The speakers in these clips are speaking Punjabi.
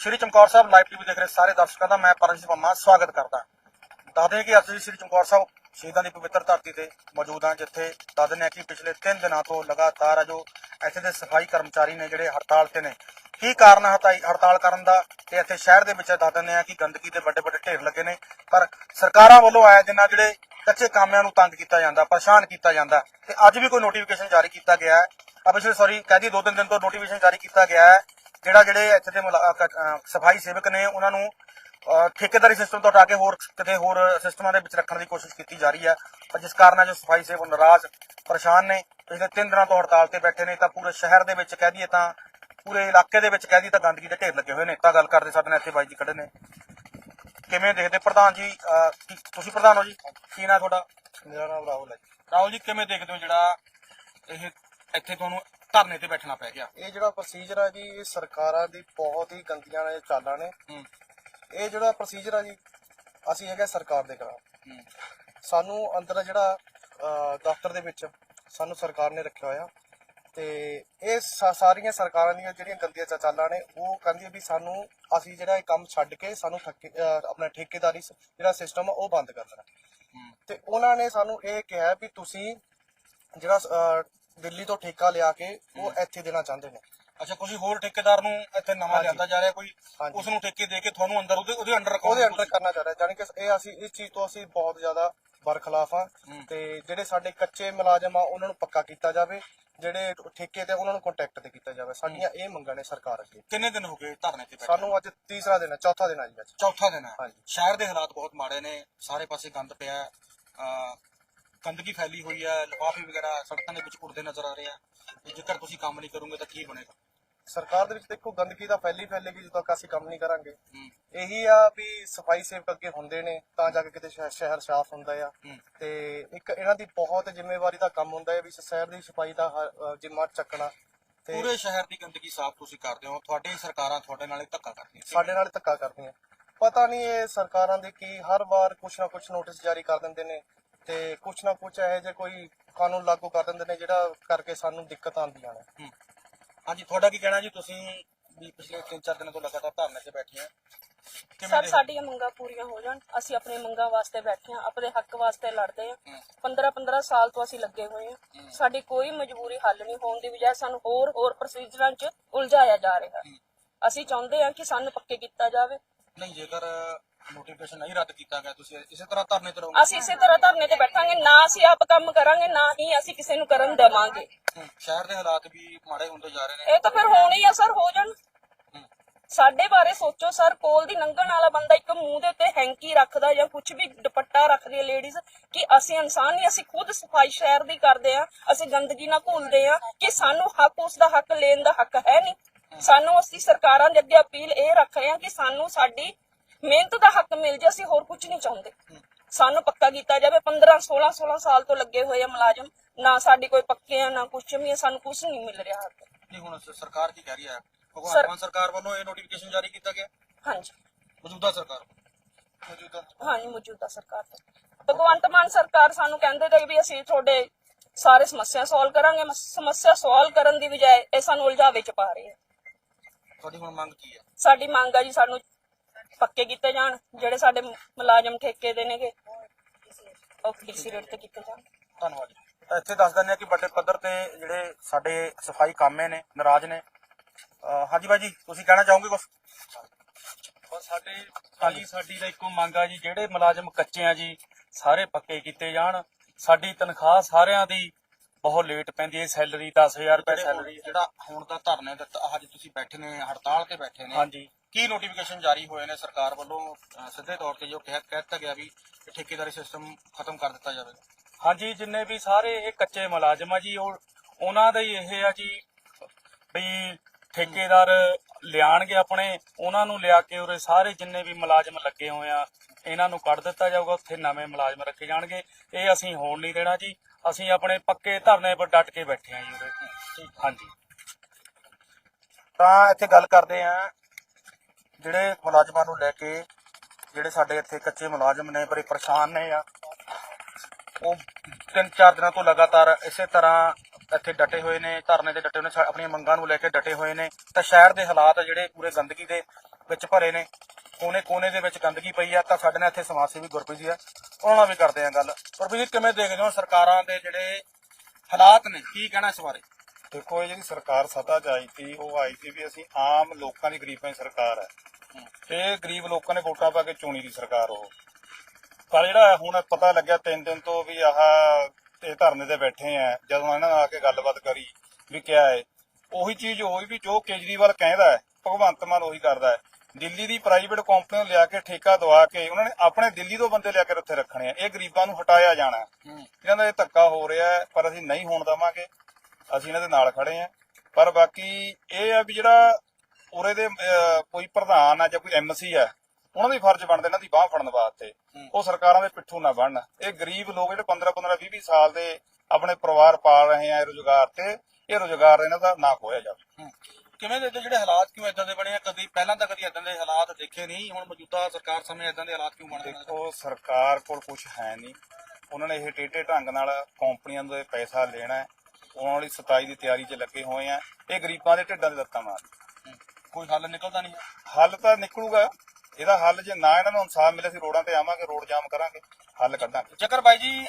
ਸ਼੍ਰੀ ਚਮਕੌਰ ਸਾਹਿਬ ਲਾਈਵ ਟੀਵੀ ਦੇਖ ਰਹੇ ਸਾਰੇ ਦਰਸ਼ਕਾਂ ਦਾ ਮੈਂ ਪਰਮਜੀਤ ਪੰਮਾ ਸਵਾਗਤ ਕਰਦਾ। ਦੱਸਦੇ ਹਾਂ ਕਿ ਅੱਜ ਅਸੀਂ ਸ਼੍ਰੀ ਚਮਕੌਰ ਸਾਹਿਬ ਸ਼ਹੀਦਾਂ ਦੀ ਪਵਿੱਤਰ ਧਰਤੀ ਤੇ ਮੌਜੂਦ ਹਾਂ, ਜਿੱਥੇ ਦੱਸਦੇ ਹਾਂ ਕਿ ਪਿਛਲੇ 3 ਦਿਨਾਂ ਤੋਂ ਲਗਾਤਾਰ ਆ ਜੋ ਇੱਥੇ ਦੇ ਸਫ਼ਾਈ ਕਰਮਚਾਰੀ ਨੇ ਜਿਹੜੇ ਹੜਤਾਲ ਤੇ ਨੇ, ਕੀ ਕਾਰਨ ਹੈ ਹੜਤਾਲ ਕਰਨ ਦਾ? ਤੇ ਇੱਥੇ ਸ਼ਹਿਰ ਦੇ ਵਿੱਚ ਦੱਸ ਦਿੰਦੇ ਆ ਕਿ ਗੰਦਗੀ ਦੇ ਵੱਡੇ ਵੱਡੇ ਢੇਰ ਲੱਗੇ ਨੇ, ਪਰ ਸਰਕਾਰਾਂ ਵੱਲੋਂ ਆਏ ਦਿਨਾਂ ਜਿਹੜੇ ਕੱਚੇ ਕਾਮਿਆਂ ਨੂੰ ਤੰਗ ਕੀਤਾ ਜਾਂਦਾ, ਪਰੇਸ਼ਾਨ ਕੀਤਾ ਜਾਂਦਾ। ਤੇ ਅੱਜ ਵੀ ਕੋਈ ਨੋਟੀਫਿਕੇਸ਼ਨ ਜਾਰੀ ਕੀਤਾ ਗਿਆ ਹੈ। ਆ ਪਿਛਲੇ ਸੌਰੀ ਕਹਿ ਦਈਏ ਦੋ ਤਿੰਨ ਦਿਨ ਤੋਂ ਨੋਟੀਫਿਕੇਸ਼ਨ ਜਾਰੀ ਕੀਤਾ ਗਿਆ ਹੈ। ਜਿਹੜਾ ਜਿਹੜੇ ਇੱਥੇ ਦੇ ਸਫ਼ਾਈ ਸੇਵਕ ਨੇ ਉਹਨਾਂ ਨੂੰ ਠੇਕੇਦਾਰੀ ਸਿਸਟਮ ਤੋਂ ਹਟਾ ਕੇ ਹੋਰ ਕਿਤੇ ਹੋਰ ਸਿਸਟਮਾਂ ਦੇ ਵਿੱਚ ਰੱਖਣ ਦੀ ਕੋਸ਼ਿਸ਼ ਕੀਤੀ ਜਾ ਰਹੀ ਹੈ। ਪਰ ਜਿਸ ਕਾਰਨ ਜੋ ਸਫ਼ਾਈ ਸੇਵਕ ਨਾਰਾਜ਼ ਪਰੇਸ਼ਾਨ ਨੇ। ਪਿਛਲੇ 3 ਦਿਨਾਂ ਤੋਂ ਹੜਤਾਲ ਤੇ ਬੈਠੇ ਨੇ ਤਾਂ ਪੂਰੇ ਸ਼ਹਿਰ ਦੇ ਵਿੱਚ ਕਹਿ ਦਈਏ ਤਾਂ ਪੂਰੇ ਇਲਾਕੇ ਦੇ ਵਿੱਚ ਕਹਿ ਦਈਏ ਤਾਂ ਗੰਦਗੀ ਦੇ ਢੇਰ ਲੱਗੇ ਹੋਏ ਨੇ। ਤਾਂ ਗੱਲ ਕਰਦੇ ਸਾਡੇ ਨਾਲ ਇੱਥੇ ਬਾਈ ਜੀ ਖੜੇ ਨੇ। ਕਿਵੇਂ ਦੇਖਦੇ ਪ੍ਰਧਾਨ ਜੀ? ਤੁਸੀਂ ਪ੍ਰਧਾਨ ਹੋ ਜੀ? ਕੀ ਨਾਂ ਤੁਹਾਡਾ? ਮੇਰਾ ਨਾਮ ਰਾਹੁਲ ਹੈ ਜੀ। ਰਾਹੁਲ ਜੀ ਕਿਵੇਂ ਦੇਖਦੇ ਹੋ ਜਿਹੜਾ ਇਹ ਇੱਥੇ ਤੁਹਾਨੂੰ ਧਰਨੇ ਤੇ ਬੈਠਣਾ ਪੈ ਗਿਆ। ਇਹ ਜਿਹੜਾ ਪ੍ਰੋਸੀਜਰ ਆ ਜੀ ਇਹ ਸਰਕਾਰਾਂ ਦੀ ਬਹੁਤ ਹੀ ਗੰਦੀਆਂ ਨੇ ਚਾਲਾਂ ਨੇ। ਹੂੰ। ਇਹ ਜਿਹੜਾ ਪ੍ਰੋਸੀਜਰ ਆ ਜੀ ਅਸੀਂ ਹੈਗੇ ਸਰਕਾਰ ਦੇ ਖਿਲਾਫ। ਹੂੰ। ਸਾਨੂੰ ਅੰਦਰ ਜਿਹੜਾ ਅਹ, ਦਫ਼ਤਰ ਦੇ ਵਿੱਚ ਸਾਨੂੰ ਸਰਕਾਰ ਨੇ ਰੱਖਿਆ ਹੋਇਆ। ਤੇ ਇਹ ਸਾ- ਸਾਰੀਆਂ ਸਰਕਾਰਾਂ ਦੀਆਂ ਜਿਹੜੀਆਂ ਗੰਦੀਆਂ ਚਾ- ਚਾਲਾਂ ਨੇ ਉਹ ਕਹਿੰਦੀਆਂ ਵੀ ਸਾਨੂੰ ਅਸੀਂ ਜਿਹੜਾ ਇਹ ਕੰਮ ਛੱਡ ਕੇ ਸਾਨੂੰ ਠੱਕੇ- ਅਹ, ਆਪਣਾ ਠੇਕੇਦਾਰੀ ਸ- ਜਿਹੜਾ ਸਿਸਟਮ ਆ ਉਹ ਬੰਦ ਕਰ ਦੇਣਾ। ਹੂੰ। ਤੇ ਉਹਨਾਂ ਨੇ ਸਾਨੂੰ ਇਹ ਕਿਹਾ ਵੀ ਤੁਸੀਂ ਜਿਹੜਾ ਅਹ, ਦਿੱਲੀ ਤੋਂ ਠੇਕਾ ਲਿਆ ਕੇ ਉਹ ਇੱਥੇ ਦੇਣਾ ਚਾਹੁੰਦੇ ਨੇ। ਅੱਛਾ ਕੋਈ ਹੋਰ ਠੇਕੇਦਾਰ ਨੂੰ ਇੱਥੇ ਨਵਾਂ। ਲਿਆਂਦਾ ਜਾ ਰਿਹਾ ਕੋਈ। ਉਸ ਨੂੰ ਠੇਕੇ ਦੇ ਕੇ ਤੁਹਾਨੂੰ ਅੰਦਰ ਉਹਦੇ ਉਹਦੇ ਅੰਡਰ ਉਹਦੇ ਅੰਡਰ ਕਰਨਾ ਚਾਹ ਰਿਹਾ ਜਾਨੀ ਕਿ ਇਹ ਅਸੀਂ ਇਸ ਚੀਜ਼ ਤੋਂ ਅਸੀਂ ਬਹੁਤ ਜ਼ਿਆਦਾ ਬਰਖਲਾਫ ਆ। ਤੇ ਜਿਹੜੇ ਸਾਡੇ ਕੱਚੇ ਮੁਲਾਜ਼ਮ ਆ ਉਹਨਾਂ ਨੂੰ ਪੱਕਾ ਕੀਤਾ ਜਾਵੇ ਜਿਹੜੇ ਠੇਕੇ ਤੇ ਉਹਨਾਂ ਨੂੰ ਕੰਟੈਕਟ ਤੇ ਕੀਤਾ ਜਾਵੇ। ਸਾਡੀਆਂ ਇਹ ਮੰਗਾਂ ਨੇ ਸਰਕਾਰ ਅੱਗੇ। ਕਿੰਨੇ ਦਿਨ ਹੋ ਗਏ ਧਰਨੇ ਤੇ ਬੈਠੇ ਸਾਨੂੰ ਅੱਜ ਤੀਸਰਾ ਦਿਨ ਹੈ ਚੌਥਾ ਦਿਨ ਹੈ ਜੀ ਅੱਜ। ਚੌਥਾ ਦਿਨ ਹੈ ਹਾਂਜੀ। ਸ਼ਹਿਰ ਦੇ ਹਾਲਾਤ ਬਹੁਤ ਮਾੜੇ ਨੇ ਸਾਰੇ ਪਾਸੇ ਗੰਦ ਪਿਆ ਗੰਦਗੀ ਫੈਲੀ ਹੋਈ ਹੈ ਲਿਫਾਫੇ ਵਗੈਰਾ ਸੜਕਾਂ ਦੇ ਵਿੱਚ ਉੜਦੇ ਨਜ਼ਰ ਆ ਰਹੇ ਆ। ਤੇ ਜੇਕਰ ਤੁਸੀਂ ਕੰਮ ਨਹੀਂ ਕਰੋਗੇ ਤਾਂ ਕੀ ਬਣੇਗਾ? ਸਰਕਾਰ ਦੇ ਵਿੱਚ ਦੇਖੋ ਗੰਦਗੀ ਤਾਂ ਫੈਲੀ ਫੈਲੇਗੀ ਜਦੋਂ ਤੱਕ ਅਸੀਂ ਕੰਮ ਨਹੀਂ ਕਰਾਂਗੇ। ਇਹੀ ਆ ਵੀ ਸਫ਼ਾਈ ਸੇਵਕ ਅੱਗੇ ਹੁੰਦੇ ਨੇ ਤਾਂ ਜਾ ਕੇ ਕਿਤੇ ਸ਼ਹਿ- ਸ਼ਹਿਰ ਸਾਫ਼ ਹੁੰਦਾ ਆ। ਤੇ ਇੱਕ ਇਹਨਾਂ ਦੀ ਬਹੁਤ ਜ਼ਿੰਮੇਵਾਰੀ ਦਾ ਕੰਮ ਹੁੰਦਾ ਹੈ ਵੀ ਸ਼ਹਿਰ ਦੀ ਸਫ਼ਾਈ ਦਾ ਹ- ਅ, ਜ਼ਿੰਮਾ ਚੱਕਣਾ ਤੇ ਪੂਰੇ ਸ਼ਹਿਰ ਦੀ ਗੰਦਗੀ ਸਾਫ਼ ਤੁਸੀਂ ਕਰਦੇ ਹੋ ਤੁਹਾਡੀ ਸਰਕਾਰਾਂ ਤੁਹਾਡੇ ਨਾਲ ਹੀ ਧੱਕਾ ਕਰਦੀਆਂ। ਸਾਡੇ ਨਾਲ ਧੱਕਾ ਕਰਦੀਆਂ। ਪਤਾ ਨਹੀਂ ਇਹ ਸਰਕਾਰਾਂ ਦੇ ਕੀ ਹਰ ਵਾਰ ਕੁਛ ਨਾ ਕੁਛ ਨੋਟਿਸ ਜਾਰੀ ਕਰ ਦਿੰਦੇ ਨੇ। ਤੇ ਕੁਛ ਨਾ ਕੁਛ ਇਹੋ ਜਿਹੇ ਕੋਈ ਕਾਨੂੰਨ ਲਾਗੂ ਕਰ ਦਿੰਦੇ ਨੇ ਜਿਹੜਾ ਕਰਕੇ ਸਾਨੂੰ ਦਿੱਕਤ ਆਉਂਦੀਆਂ ਨੇ ਹੂੰ। ਹਾਂਜੀ ਤੁਹਾਡਾ ਕੀ ਕਹਿਣਾ ਜੀ ਤੁਸੀਂ ਵੀ ਪਿਛਲੇ 3-4 ਦਿਨਾਂ ਤੋਂ ਲਗਾਤਾਰ ਧਰਨੇ ਤੇ ਬੈਠੇ ਆ ਸਰ ਸਾਡੀਆਂ ਮੰਗਾਂ ਪੂਰੀਆਂ ਹੋ ਜਾਣ ਅਸੀਂ ਆਪਣੇ ਮੰਗਾਂ ਵਾਸਤੇ ਬੈਠੇ ਹਾਂ ਆਪਣੇ ਹੱਕ ਵਾਸਤੇ ਲੜਦੇ ਹਾਂ ਹੂੰ। 15-15 ਸਾਲ ਤੋਂ ਅਸੀਂ ਲੱਗੇ ਹੋਏ ਹਾਂ। ਸਾਡੀ ਕੋਈ ਮਜਬੂਰੀ ਹੱਲ ਨਹੀਂ ਹੋਣ ਦੀ ਬਜਾਏ ਸਾਨੂੰ ਹੋਰ ਹੋਰ ਪ੍ਰੋਸੀਜਰਾਂ 'ਚ ਉਲਝਾਇਆ ਜਾ ਰਿਹਾ ਹੂੰ। ਅਸੀਂ ਚਾਹੁੰਦੇ ਹਾਂ ਕਿ ਸਾਨੂੰ ਪੱਕੇ ਕੀਤਾ ਜਾਵੇ ਨਹੀਂ ਜੇਕਰ ਨੋਟੀਫਿਕੇਸ਼ਨ ਨਹੀਂ ਰੱਦ ਕੀਤਾ ਗਿਆ ਤੁਸੀਂ ਇਸੇ ਤਰ੍ਹਾਂ ਧਰਨੇ ਤੇ ਰਹੋਗੇ? ਅਸੀਂ ਇਸੇ ਤਰ੍ਹਾਂ ਧਰਨੇ ਤੇ ਬੈਠਾਂਗੇ ਨਾ ਅਸੀਂ ਆਪ ਕੰਮ ਕਰਾਂਗੇ ਨਾ ਹੀ ਅਸੀਂ ਕਿਸੇ ਨੂੰ ਕਰਨ ਦੇਵਾਂਗੇ। ਸ਼ਹਿਰ ਦੇ ਹਾਲਾਤ ਵੀ ਮਾੜੇ ਹੁੰਦੇ ਜਾ ਰਹੇ ਨੇ। ਇਹ ਤਾਂ ਫਿਰ ਹੋਣੀ ਹੀ ਆ ਸਰ ਹੋ ਜਾਣ। ਸਾਡੇ ਬਾਰੇ ਸੋਚੋ ਸਰ ਕੋਲ ਦੀ ਲੰਘਣ ਵਾਲਾ ਬੰਦਾ ਇੱਕ ਮੂੰਹ ਦੇ ਉੱਤੇ ਹੈਂਕੀ ਰੱਖਦਾ ਜਾਂ ਕੁਝ ਵੀ ਦੁਪੱਟਾ ਰੱਖਦੀ ਹੈ ਲੇਡੀਜ਼ ਕਿ ਅਸੀਂ ਇਨਸਾਨ ਨਹੀਂ ਅਸੀਂ ਖੁਦ ਸਫ਼ਾਈ ਸ਼ਹਿਰ ਦੀ ਕਰਦੇ ਆ ਅਸੀਂ ਗੰਦਗੀ ਨਾਲ ਘੁਲਦੇ ਆ ਕਿ ਸਾਨੂੰ ਹੱਕ ਉਸ ਦਾ ਹੱਕ ਲੈਣ ਦਾ ਹੱਕ ਹੈ ਨਹੀਂ। ਸਾਨੂੰ ਅਸੀਂ ਸਰਕਾਰਾਂ ਦੇ ਅੱਗੇ ਅਪੀਲ ਇਹ ਰੱਖ ਰਹੇ ਹਾਂ ਕਿ ਸਾਨੂੰ ਸਾਡੀ ਮਿਹਨਤ ਦਾ ਹੱਕ ਮਿਲ ਜੇ ਅਸੀਂ ਹੋਰ ਕੁਝ ਨਹੀਂ ਚਾਹੁੰਦੇ। ਸਾਨੂੰ ਪੱਕਾ ਕੀਤਾ ਜਾਵੇ 15 16 16 ਸਾਲ ਤੋਂ ਲੱਗੇ ਹੋਏ ਆ ਮੁਲਾਜ਼ਮ ਨਾ ਸਾਡੀ ਕੋਈ ਪੱਕੇ ਆ ਨਾ ਕੁਝ ਵੀ ਆ ਸਾਨੂੰ ਕੁਝ ਨਹੀਂ ਮਿਲ ਰਿਹਾ ਹੱਕ। ਨਹੀਂ ਹੁਣ ਸਰਕਾਰ ਕੀ ਕਹਿ ਰਹੀ ਹੈ? ਭਗਵਾਨ ਮਾਨ ਸਰਕਾਰ ਵੱਲੋਂ ਇਹ ਨੋਟੀਫਿਕੇਸ਼ਨ ਜਾਰੀ ਕੀਤਾ ਗਿਆ? ਹਾਂਜੀ। ਮੌਜੂਦਾ ਸਰਕਾਰ ਮੌਜੂਦਾ। ਹਾਂਜੀ ਮੌਜੂਦਾ ਸਰਕਾਰ ਤੋਂ। ਭਗਵੰਤ ਮਾਨ ਸਰਕਾਰ ਸਾਨੂੰ ਕਹਿੰਦੇ ਤੇ ਵੀ ਅਸੀਂ ਤੁਹਾਡੇ ਸਾਰੇ ਸਮੱਸਿਆ ਸੋਲਵ ਕਰਾਂਗੇ ਸਮੱਸਿਆ ਸੋਲਵ ਕਰਨ ਦੀ ਬਜਾਏ ਇਹ ਸਾਨੂੰ ਉਲਝਾਵੇ ਚ ਪਾ ਰਹੇ ਆ। ਤੁਹਾਡੀ ਹੁਣ ਮੰਗ ਕੀ ਹੈ? ਸਾਡੀ ਮੰਗ ਆ ਜੀ ਸਾਨੂੰ ਪੱਕੇ ਕੀਤੇ ਜਾਣ ਜਿਹੜੇ ਸਾਡੇ ਮੁਲਾਜ਼ਮ ਠੇਕੇ ਦੇ ਨੇਗੇ। ਉਹ ਕਿਸੇ ਰੇਟ ਤੇ ਕੀਤੇ ਜਾਣ। ਧੰਨਵਾਦ ਜੀ। ਤਾਂ ਇੱਥੇ ਦੱਸ ਦਿੰਦੇ ਆ ਕਿ ਵੱਡੇ ਪੱਧਰ ਤੇ ਜਿਹੜੇ ਸਾਡੇ ਸਫ਼ਾਈ ਕਾਮੇ ਨੇ ਨਾਰਾਜ਼ ਨੇ। ਅਹ ਹਾਂਜੀ ਬਾਈ ਜੀ ਤੁਸੀਂ ਕਹਿਣਾ ਚਾਹੋਗੇ ਕੁਝ ਬਸ ਸਾਡੇ ਭਾਜੀ ਸਾਡੀ ਤਾਂ ਇੱਕੋ ਮੰਗ ਆ ਜੀ ਜਿਹੜੇ ਮੁਲਾਜ਼ਮ ਕੱਚੇ ਆ ਜੀ ਸਾਰੇ ਪੱਕੇ ਕੀਤੇ ਜਾਣ। ਸਾਡੀ ਤਨਖਾਹ ਸਾਰਿਆਂ ਦੀ ਬਹੁਤ ਲੇਟ ਪੈਂਦੀ ਹੈ ਸੈਲਰੀ 10000 ਰੁਪਏ ਸੈਲਰੀ ਜਿਹੜਾ ਹੁਣ ਤਾਂ ਧਰਨੇ ਤੇ ਤਾਂ ਅੱਜ ਤੁਸੀਂ ਬੈਠੇ ਨੇ ਹੜਤਾਲ ਤੇ ਬੈਠੇ ਨੇ। ਹਾਂਜੀ। ਕੀ ਨੋਟੀਫਿਕੇਸ਼ਨ ਜਾਰੀ ਹੋਏ ਨੇ ਸਰਕਾਰ ਵੱਲੋਂ? ਸਿੱਧੇ ਤੌਰ ਤੇ ਜੋ ਕਹਿ ਦਿੱਤਾ ਗਿਆ ਵੀ ਠੇਕੇਦਾਰੀ ਸਿਸਟਮ ਖਤਮ ਕਰ ਦਿੱਤਾ ਜਾਵੇਗਾ ਹਾਂਜੀ ਜਿੰਨੇ ਵੀ ਸਾਰੇ ਇਹ ਕੱਚੇ ਮੁਲਾਜ਼ਮ ਆ ਜੀ ਉਹ ਉਹਨਾਂ ਦਾ ਹੀ ਇਹ ਆ ਜੀ ਵੀ ਠੇਕੇਦਾਰ ਲਿਆਣਗੇ ਆਪਣੇ, ਉਹਨਾਂ ਨੂੰ ਲਿਆ ਕੇ ਉਰੇ ਸਾਰੇ ਜਿੰਨੇ ਵੀ ਮੁਲਾਜ਼ਮ ਲੱਗੇ ਹੋਏ ਆ, ਇਹਨਾਂ ਨੂੰ ਕੱਢ ਦਿੱਤਾ ਜਾਊਗਾ, ਉੱਥੇ ਨਵੇਂ ਮੁਲਾਜ਼ਮ ਰੱਖੇ ਜਾਣਗੇ। ਇਹ ਅਸੀਂ ਹੋਣ ਨਹੀਂ ਦੇਣਾ ਜੀ। ਅਸੀਂ ਆਪਣੇ ਪੱਕੇ ਧਰਨੇ ਪਰ ਡਟ ਕੇ ਬੈਠੇ ਆ ਜੀ ਉਰੇ। ਹਾਂਜੀ। ਤਾਂ ਇੱਥੇ ਗੱਲ ਕਰਦੇ ਆ, ਜਿਹੜੇ ਮੁਲਾਜ਼ਮਾਂ ਨੂੰ ਲੈ ਕੇ, ਜਿਹੜੇ ਸਾਡੇ ਇੱਥੇ ਕੱਚੇ ਮੁਲਾਜ਼ਮ ਨੇ, ਬੜੇ ਪਰੇਸ਼ਾਨ ਨੇ ਆ, ਉਹ ਤਿੰਨ ਚਾਰ ਦਿਨਾਂ ਤੋਂ ਲਗਾਤਾਰ ਇਸੇ ਤਰ੍ਹਾਂ ਇੱਥੇ ਡਟੇ ਹੋਏ ਨੇ ਧਰਨੇ ਤੇ ਡਟੇ ਹੋਏ ਨੇ ਆਪਣੀਆਂ ਮੰਗਾਂ ਨੂੰ ਲੈ ਕੇ ਡਟੇ ਹੋਏ ਨੇ। ਤਾਂ ਸ਼ਹਿਰ ਦੇ ਹਾਲਾਤ ਜਿਹੜੇ ਪੂਰੇ ਗੰਦਗੀ ਦੇ ਵਿੱਚ ਭਰੇ ਨੇ ਕੋਨੇ ਕੋਨੇ ਦੇ ਵਿੱਚ ਗੰਦਗੀ ਪਈ ਆ ਤਾਂ ਸਾਡੇ ਨਾਲ ਇੱਥੇ ਸਮਾਜ ਸੇਵੀ ਗੁਰਪ੍ਰੀਤ ਜੀ ਆ। ਉਹਨਾਂ ਨਾਲ ਵੀ ਕਰਦੇ ਆ ਗੱਲ। ਗੁਰਪ੍ਰੀਤ ਜੀ ਕਿਵੇਂ ਦੇਖਦੇ ਹੋ ਸਰਕਾਰਾਂ ਦੇ ਜਿਹੜੇ ਹਾਲਾਤ ਨੇ? ਕੀ ਕਹਿਣਾ ਇਸ ਬਾਰੇ? ਦੇਖੋ ਇਹ ਜਿਹੜੀ ਸਰਕਾਰ ਸੱਤਾ 'ਚ ਆਈ ਸੀ ਉਹ ਆਈ ਸੀ ਵੀ ਅਸੀਂ ਆਮ ਲੋਕਾਂ ਦੀ ਗਰੀਬਾਂ ਦੀ ਸਰਕਾਰ ਹੈ। ਤੇ ਗਰੀਬ ਲੋਕਾਂ ਨੇ ਵੋਟਾਂ ਪਾ ਕੇ ਚੁਣੀ ਦੀ ਸਰਕਾਰ ਉਹ। ਪਰ ਜਿਹੜਾ ਹੁਣ ਪਤਾ ਲੱਗਿਆ ਤਿੰਨ ਦਿਨ ਤੋਂ ਵੀ ਆਹ ਇਹ ਧਰਨੇ ਤੇ ਬੈਠੇ ਆ। ਜਦੋਂ ਇਹਨਾਂ ਨਾਲ ਆ ਕੇ ਗੱਲਬਾਤ ਕਰੀ ਵੀ ਕਿਹਾ ਹੈ ਉਹੀ ਚੀਜ਼ ਹੋਈ ਵੀ ਜੋ ਕੇਜਰੀਵਾਲ ਕਹਿੰਦਾ ਹੈ ਭਗਵੰਤ ਮਾਨ ਉਹੀ ਕਰਦਾ ਹੈ ਦਿੱਲੀ ਦੀ ਪ੍ਰਾਈਵੇਟ ਕੰਪਨੀ ਨੂੰ ਲਿਆ ਕੇ ਠੇਕਾ ਦਵਾ ਕੇ ਉਹਨਾਂ ਨੇ ਆਪਣੇ ਦਿੱਲੀ ਤੋਂ ਬੰਦੇ ਲਿਆ ਕੇ ਉੱਥੇ ਰੱਖਣੇ ਆ। ਇਹ ਗਰੀਬਾਂ ਨੂੰ ਹਟਾਇਆ ਜਾਣਾ। ਇਹਨਾਂ ਦਾ ਇਹ ਧੱਕਾ ਹੋ ਰਿਹਾ ਹੈ ਪਰ ਅਸੀਂ ਨਹੀਂ ਹੋਣ ਦੇਵਾਂਗੇ। ਅਸੀਂ ਇਹਨਾਂ ਦੇ ਨਾਲ ਖੜੇ ਆਂ। ਪਰ ਬਾਕੀ ਇਹ ਆ ਵੀ ਜਿਹੜਾ ਉਰੇ ਦੇ ਕੋਈ ਪ੍ਰਧਾਨ ਆ ਜਾਂ ਕੋਈ ਐਮਸੀ ਆ ਉਹਨਾਂ ਦੀ ਫਰਜ਼ ਬਣਦਾ ਇਹਨਾਂ ਦੀ ਬਾਹ ਫੜਨ ਵਾਸਤੇ। ਉਹ ਸਰਕਾਰਾਂ ਦੇ ਪਿੱਠੂ ਨਾ ਬਣਨ। ਇਹ ਗਰੀਬ ਲੋਕ ਜਿਹੜੇ 15 15 20 20 ਸਾਲ ਦੇ ਆਪਣੇ ਪਰਿਵਾਰ ਪਾਲ ਰਹੇ ਆ ਰੋਜ਼ਗਾਰ ਤੇ ਇਹ ਰੋਜ਼ਗਾਰ ਇਹਨਾਂ ਦਾ ਨਾ ਖੋਇਆ ਜਾਵੇ। ਕਿਵੇਂ ਦੇ ਜਿਹੜੇ ਹਾਲਾਤ ਕਿਉਂ ਇਦਾਂ ਦੇ ਬਣੇ ਆ? ਕਦੀ ਪਹਿਲਾਂ ਤਾਂ ਕਦੀ ਇਦਾਂ ਦੇ ਹਾਲਾਤ ਦੇਖੇ ਨਹੀਂ ਹੁਣ ਮੌਜੂਦਾ ਸਰਕਾਰ ਸਮੇਂ ਇਦਾਂ ਦੇ ਹਾਲਾਤ ਕਿਉਂ ਬਣਦੇ ਨੇ? ਦੇਖੋ ਸਰਕਾਰ ਕੋਲ ਕੁਝ ਹੈ ਨਹੀਂ। ਉਹਨਾਂ ਨੇ ਇਹ ਟੇਢੇ ਢੰਗ ਨਾਲ ਕੰਪਨੀਆਂ ਤੋਂ ਇਹ ਪੈਸਾ ਲੈਣਾ ਉਹਨਾਂ ਵਾਲੀ 27 ਦੀ ਤਿਆਰੀ 'ਚ ਲੱਗੇ ਹੋਏ ਆ। ਇਹ ਗਰੀਬਾਂ ਦੇ ਢਿੱਡਾਂ ਦੇ ਲੱਤਾਂ ਮਾਰ ਕੋਈ ਹੱਲ ਨਿਕਲਦਾ ਨਹੀਂ? ਹੱਲ ਤਾਂ ਨਿਕਲੂਗਾ। ਇਹਦਾ ਹੱਲ ਜੇ ਨਾ ਇਹਨਾਂ ਨੂੰ ਇਨਸਾਫ ਮਿਲੇ ਅਸੀਂ ਰੋਡਾਂ ਤੇ ਆਵਾਂਗੇ ਰੋਡ ਜਾਮ ਕਰਾਂਗੇ ਹੱਲ ਕੱਢਾਂਗੇ। ਜੇਕਰ ਬਾਈ ਜੀ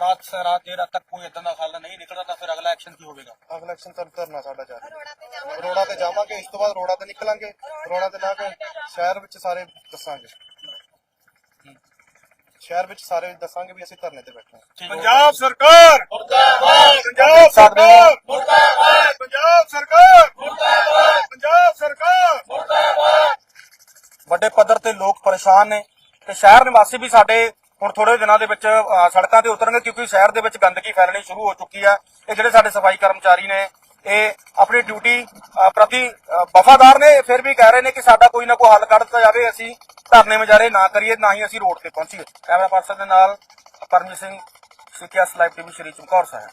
ਰਾਤ ਰਾਤ ਦੇਰ ਰਾਤ ਤੱਕ ਕੋਈ ਇਦਾਂ ਦਾ ਹੱਲ ਨਹੀਂ ਨਿਕਲਦਾ ਤਾਂ ਫਿਰ ਅਗਲਾ ਐਕਸ਼ਨ ਕੀ ਹੋਵੇਗਾ? ਅਗਲਾ ਐਕਸ਼ਨ ਤਾਂ ਧਰਨਾ ਸਾਡਾ ਜਾਰੀ ਰੋੜਾ ਤੇ ਜਾਵਾਂਗੇ। ਇਸ ਤੋਂ ਬਾਅਦ ਰੋੜਾ ਤੇ ਨਿਕਲਾਂਗੇ। ਰੋੜਾ ਤੇ ਲਾ ਕੇ ਸ਼ਹਿਰ ਵਿੱਚ ਸਾਰੇ ਦੱਸਾਂਗੇ। ਸ਼ਹਿਰ ਵਿੱਚ ਸਾਰੇ ਦੱਸਾਂਗੇ ਵੀ ਅਸੀਂ ਧਰਨੇ ਤੇ ਬੈਠੇ ਹਾਂ। ਪੰਜਾਬ ਸਰਕਾਰ! ਮੁਰਦਾਬਾਦ! ਪੰਜਾਬ ਸਰਕਾਰ! ਮੁਰਦਾਬਾਦ! ਪੰਜਾਬ ਸਰਕਾਰ! ਮੁਰਦਾਬਾਦ! ਪੰਜਾਬ ਸਰਕਾਰ! ਵੱਡੇ ਪੱਧਰ ਤੇ ਲੋਕ ਪਰੇਸ਼ਾਨ ਨੇ ਤੇ ਸ਼ਹਿਰ ਨਿਵਾਸੀ ਵੀ ਸਾਡੇ ਹੁਣ ਥੋੜੇ ਦਿਨਾਂ ਦੇ ਵਿੱਚ ਸੜਕਾਂ ਤੇ ਉਤਰਨਗੇ ਕਿਉਂਕਿ ਸ਼ਹਿਰ ਦੇ ਵਿੱਚ ਗੰਦਗੀ ਫੈਲਣੀ ਸ਼ੁਰੂ ਹੋ ਚੁੱਕੀ ਆ। ਇਹ ਜਿਹੜੇ ਸਾਡੇ ਸਫ਼ਾਈ ਕਰਮਚਾਰੀ ਨੇ, ਇਹ ਆਪਣੀ ਡਿਊਟੀ ਪ੍ਰਤੀ ਵਫਾਦਾਰ ਨੇ। ਫਿਰ ਵੀ ਕਹਿ ਰਹੇ ਨੇ ਕਿ ਸਾਡਾ ਕੋਈ ਨਾ ਕੋਈ ਹੱਲ ਕੱਢ ਦਿੱਤਾ ਜਾਵੇ, ਅਸੀਂ ਧਰਨੇ ਮੁਜ਼ਾਹਰੇ ਨਾ ਕਰੀਏ, ਨਾ ਹੀ ਅਸੀਂ ਰੋਡ ਤੇ ਪਹੁੰਚੀਏ। ਕੈਮਰਾ ਪਰਸਨ ਦੇ ਨਾਲ ਪਰਮਜੀਤ ਸਿੰਘ ਸਿੱਖਿਆ ਲਾਈਵ ਟੀਵੀ, ਸ਼੍ਰੀ ਚਮਕੌਰ ਸਾਹਿਬ।